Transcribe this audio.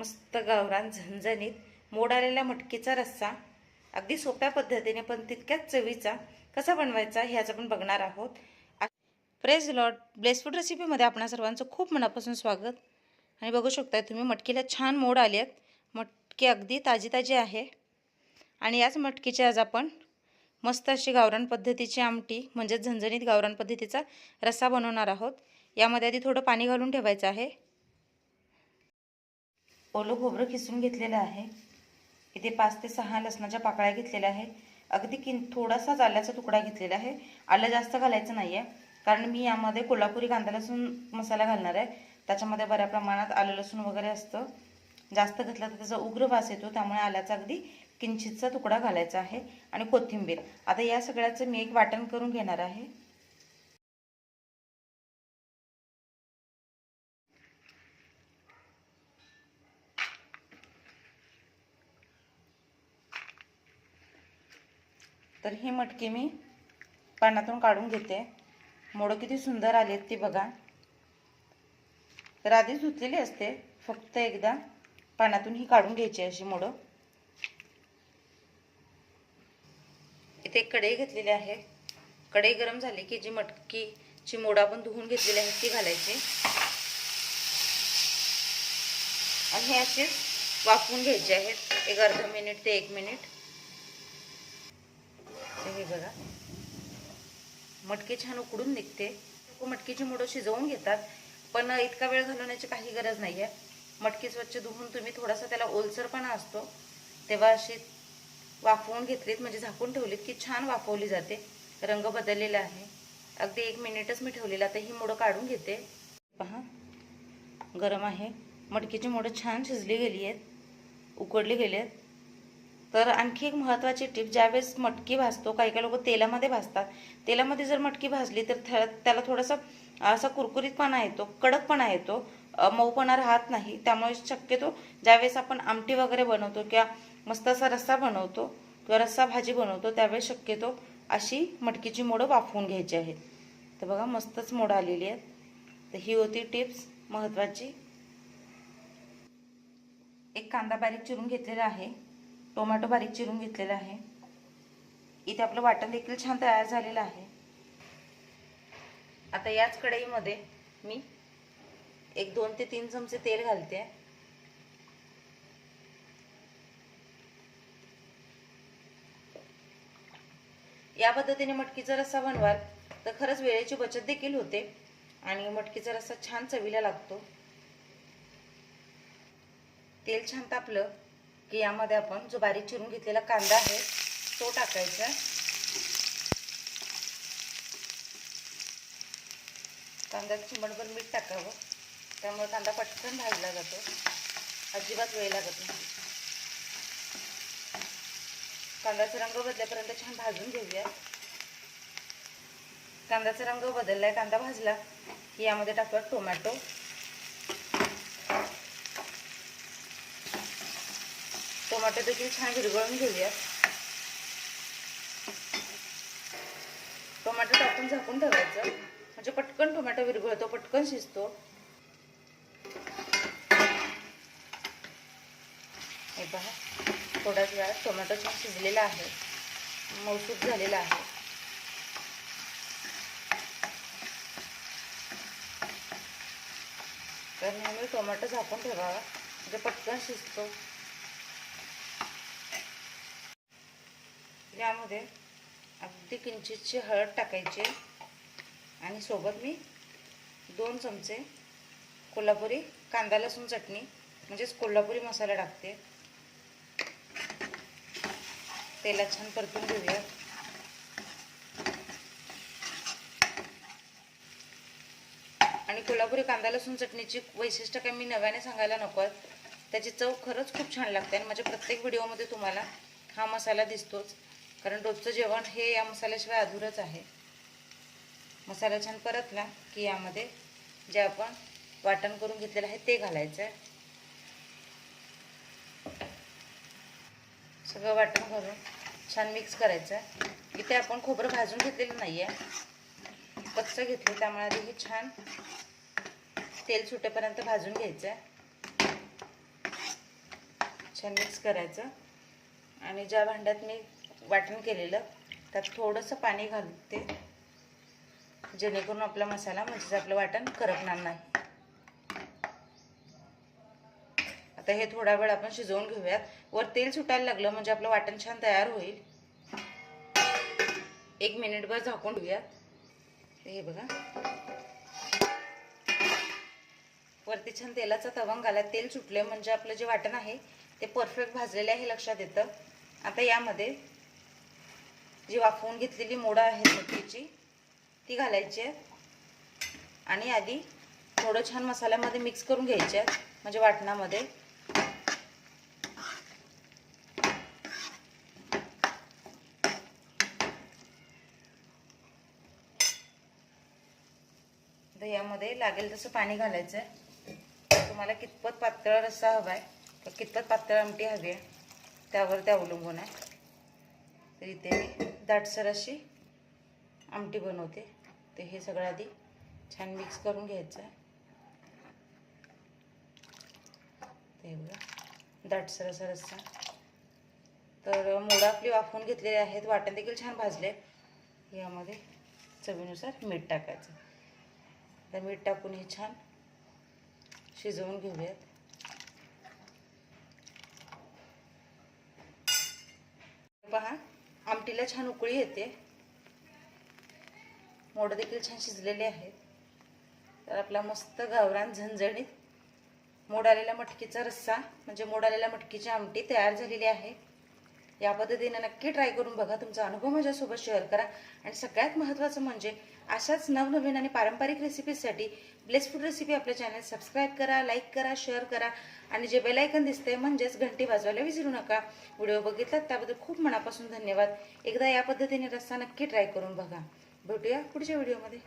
मस्त गावरान झणझणीत मोड आलेला मटकीचा रस्सा. अगदी सोप्या पद्धतीने पण तितक्याच चवीचा कसा बनवायचा हे आज आपण बघणार आहोत. प्रेज लॉट ब्लेसफूड रेसिपीमध्ये आपणा सर्वांचं खूप मनापासून स्वागत. आणि बघू शकता तुम्ही मटकीला छान मोड आले आहेत मटकी अगदी ताजी ताजी आहे. आणि याच मटकीची आज आपण मस्त अशी गावरान पद्धतीची आमटी म्हणजेच झणझणीत गावरान पद्धतीचा रस्सा बनवणार आहोत. यामध्ये आधी थोडं पाणी घालून ठेवायचं आहे. ओलं खोबरं खिसून घेतलेलं आहे. इथे पाच ते सहा लसणाच्या पाकळ्या घेतलेल्या आहेत. अगदी किन थोडासाच आल्याचा तुकडा घेतलेला आहे. आलं जास्त घालायचं नाही आहे कारण मी यामध्ये कोल्हापुरी कांदा लसूण मसाला घालणार आहे. त्याच्यामध्ये बऱ्या प्रमाणात आलं लसूण वगैरे असतं. जास्त घातलं तर त्याचा उग्र वास येतो. त्यामुळे आल्याचा अगदी किंचितचा तुकडा घालायचा आहे. आणि कोथिंबीर. आता या सगळ्याचं मी एक वाटण करून घेणार आहे. तर ही मटकी मी पाण्यातून काढून घेते. मोडं किती सुंदर आली आहेत ती बघा. तर आधी धुतलेली असते फक्त एकदा पाण्यातून ही काढून घ्यायची अशी मोडं. इथे एक कढई घेतलेली आहे. कढई गरम झाली की जी मटकीची मोडं आपण धुवून घेतलेली आहे ती घालायची. आणि हे असेच वाफवून घ्यायचे आहेत. एक अर्धा मिनिट ते एक मिनिट. बघा. मटकी छान उकडून निघते. मटकीची मोडं शिजवून घेतात पण इतका वेळ घालवण्याची काही गरज नाही आहे मटकी स्वच्छ धुवून तुम्ही थोडासा त्याला ओलसरपणा असतो. तेव्हा अशी वाफवून घेतलीत म्हणजे झाकून ठेवलीत की छान वाफवली जाते. रंग बदललेला आहे. अगदी एक मिनिटच मी ठेवलेला आता ही मोडं काढून घेते. पहा गरम आहे. मटकीची मोडं छान शिजली गेली आहेत उकडली गेली आहेत. तर आणखी एक महत्त्वाची टीप ज्यावेळेस मटकी भाजतो काही काही लोक तेलामध्ये भाजतात. तेलामध्ये जर मटकी भाजली तर त्याला थोडासा असा कुरकुरीतपणा येतो कडकपणा येतो. मऊपणा राहत नाही. त्यामुळे शक्यतो ज्यावेळेस आपण आमटी वगैरे बनवतो किंवा मस्त असा रस्सा बनवतो किंवा रस्सा भाजी बनवतो त्यावेळेस शक्यतो अशी मटकीची मोडं वाफवून घ्यायची आहेत. तर बघा मस्तच मोडं आलेली आहेत. तर ही होती टिप्स महत्त्वाची. एक कांदा बारीक चिरून घेतलेला आहे. टोमॅटो बारीक चिरून घेतलेला आहे. इथे आपलं वाटण देखील छान तयार झालेलं आहे. आता याच कढईमध्ये मी एक दोन ते तीन चमचे तेल घालते. या पद्धतीने मटकीचा रस्सा बनवाल तर खरंच वेळेची बचत देखील होते आणि मटकीचा रस्सा छान चवीला लागतो. तेल छान तापलं. की यामध्ये आपण जो बारीक चिरून घेतलेला कांदा आहे तो टाकायचा. कांद्यात चिमणभर मीठ टाकावं. त्यामुळे कांदा पटकन भाजला जातो. अजिबात वेळ लागत नाही. कांद्याचा रंग बदल्यापर्यंत छान भाजून घेऊया. कांद्याचा रंग बदललाय कांदा भाजला की यामध्ये टाकूया टोमॅटो. टोमॅटो देखील छान विरघळून घेऊया. टोमॅटो टाकून झाकून ठेवायचं. म्हणजे पटकन टोमॅटो विरघळतो पटकन शिजतो. हे पहा थोड्याच वेळात टोमॅटो छान शिजलेला आहे. मौसूद झालेला आहे. तर नेहमी टोमॅटो झाकून ठेवावा. म्हणजे पटकन शिजतो. यामध्ये अगदी किंचितची हळद टाकायची आणि सोबत मी दोन चमचे कोल्हापुरी कांदा लसूण चटणी म्हणजेच कोल्हापुरी मसाला टाकते. तेला छान परतून घेऊया. आणि कोल्हापुरी कांदा लसूण चटणीची वैशिष्ट्य काही मी नव्याने सांगायला नको त्याची चव खरंच खूप छान लागते आणि माझ्या प्रत्येक व्हिडिओमध्ये तुम्हाला हा मसाला दिसतोच. कारण रोजचं जेवण हे या मसाल्याशिवाय अधुरंच आहे. मसाला छान परतला की यामध्ये जे आपण वाटण करून घेतलेलं आहे ते घालायचं आहे. सगळं वाटण घालून छान मिक्स करायचं आहे. इथे आपण खोबरं भाजून घेतलेलं नाही आहे कच्चं घेतलं त्यामुळे आधी हे छान तेल सुटेपर्यंत भाजून घ्यायचं आहे छान मिक्स करायचं. आणि ज्या भांड्यात मी वाटण केलेलं. त्यात थोडंसं पाणी घालते. जेणेकरून आपला मसाला म्हणजेच आपलं वाटण करपणार नाही. आता हे थोडा वेळ आपण शिजवून घेऊयात. वर तेल सुटायला लागलं म्हणजे आपलं वाटण छान तयार होईल. एक मिनिटभर झाकून ठेवूयात. हे बघा. वरती छान तेलाचा तवंग आला. तेल सुटले म्हणजे आपलं जे वाटण आहे ते परफेक्ट भाजलेले आहे लक्षात येतं. आता यामध्ये जी वाफवून घेतलेली मोडं आहे मटकीची ती घालायची आहे आणि आधी थोडं छान मसाल्यामध्ये मिक्स करून घ्यायचे आहे म्हणजे वाटणामध्ये. यामध्ये लागेल तसं पाणी घालायचं आहे. तुम्हाला कितपत पातळ रस्सा हवा आहे कितपत पातळ आमटी हवी आहे त्यावर ते अवलंबून आहे. तर इथे दाटसर अशी आमटी बनवते. ते हे सगळं आधी छान मिक्स करून घ्यायचं. ते बघा. दाटसर असा रस्सा. तर मोडा आपली वाफवून घेतलेले आहेत. वाटण देखील छान भाजले. यामध्ये चवीनुसार मीठ टाकायचं. तर मीठ टाकून हे छान शिजवून घेऊयात. पहा. आमटीला छान उकळी येते. मोड देखील छान शिजलेले आहेत. तर आपला मस्त गावरान झणझणीत मोड आलेला मटकीचा रस्सा म्हणजे मोड आलेल्या मटकीची आमटी तयार झालेली आहे. या पद्धतीने नक्की ट्राय करून बघा. तुमचा अनुभव माझ्यासोबत शेअर करा. आणि सगळ्यात महत्त्वाचं म्हणजे अशाच नवनवीन आणि पारंपरिक रेसिपीजसाठी ब्लेस फूड रेसिपी आपल्या चॅनल सबस्क्राईब करा लाईक करा शेअर करा. आणि जे बेलायकन दिसते म्हणजेच घंटी वाजवायला विसरू नका. व्हिडिओ बघितलात त्याबद्दल खूप मनापासून धन्यवाद. एकदा या पद्धतीने रस्सा नक्की ट्राय करून बघा. भेटूया पुढच्या व्हिडिओमध्ये